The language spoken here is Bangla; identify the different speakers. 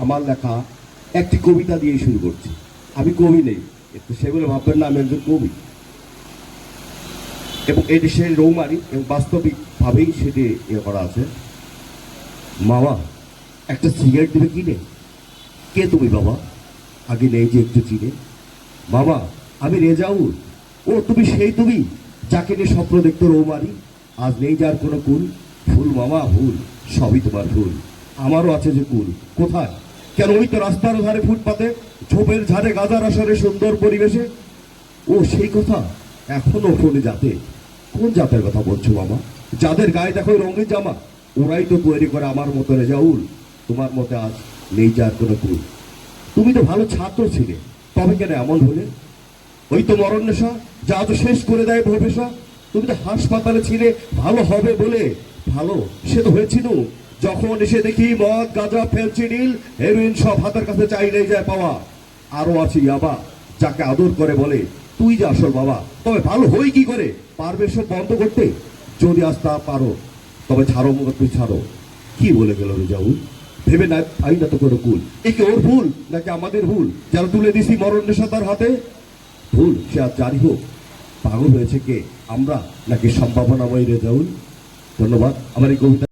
Speaker 1: আমার লেখা একটি কবিতা দিয়ে শুরু করছি। আমি কবি নেই একটু সেগুলো ভাববেন না, আমি একজন কবি। এবং এটি সেই রৌমারি এবং বাস্তবিকভাবেই সেটি ইয়ে করা আছে। মামা, একটা সিগারেট দিবে কিনে? কে তুমি বাবা? আগে নেই যে একটু চিনে। বাবা আমি রেজাউল। ও, তুমি সেই তুমি যাকে নিয়ে স্বপ্ন দেখতো রৌমারি। আজ নেই যার কোনো কুল। ফুল মামা ফুল সবই তোমার ফুল। আমারও আছে যে কুল। কোথায়? কেন ওই তো রাস্তার ধারে ফুটপাতে, ঝোপের ঝাড়ে গাজার আসরে সুন্দর পরিবেশে? ও সেই কথা এখনও ফোনে যাতে। কোন জাতের কথা বলছো মামা? যাদের গায়ে দেখো রঙের জামা, ওরাই তো তৈরি করে আমার মতো রেজাউল তোমার মতে আজ নেই যার কোনো কুল। তুমি তো ভালো ছাত্র ছিলে, তবে কেন এমন হলে? ওই তো মরণ নেশা যা তো শেষ করে দেয় ভবেশা। তুমি তো হাসপাতালে ছিলে, ভালো হবে বলে। ভালো, সে তো হয়েছিল। যখন এসে দেখি মদ, গাঁজা ফেলচিডিল হেরোইন সব হাতের কাছে চাইলেই যায় পাওয়া। আরও আছে ইয়াবা, যাকে আদর করে বলে, তুই যে আসল বাবা, তবে ভালো হই কি করে? পারবে সব বন্ধ করতে? যদি আজ তা পারো, তবে ছাড়ো মুখ তুই ছাড়ো। কি বলে গেল রেজাউল? ভেবে না পাই না তো কোনো কুল এ কি ওর ভুল, নাকি আমাদের ভুল? যারা তুলে দিছি মরণ নেশা তার হাতে? ভুল, সে আর জারি হোক। পাগল হয়েছে কে? আমরা, নাকি সম্ভাবনাময় রেজাউল? ধন্যবাদ, আমার এই কবিতা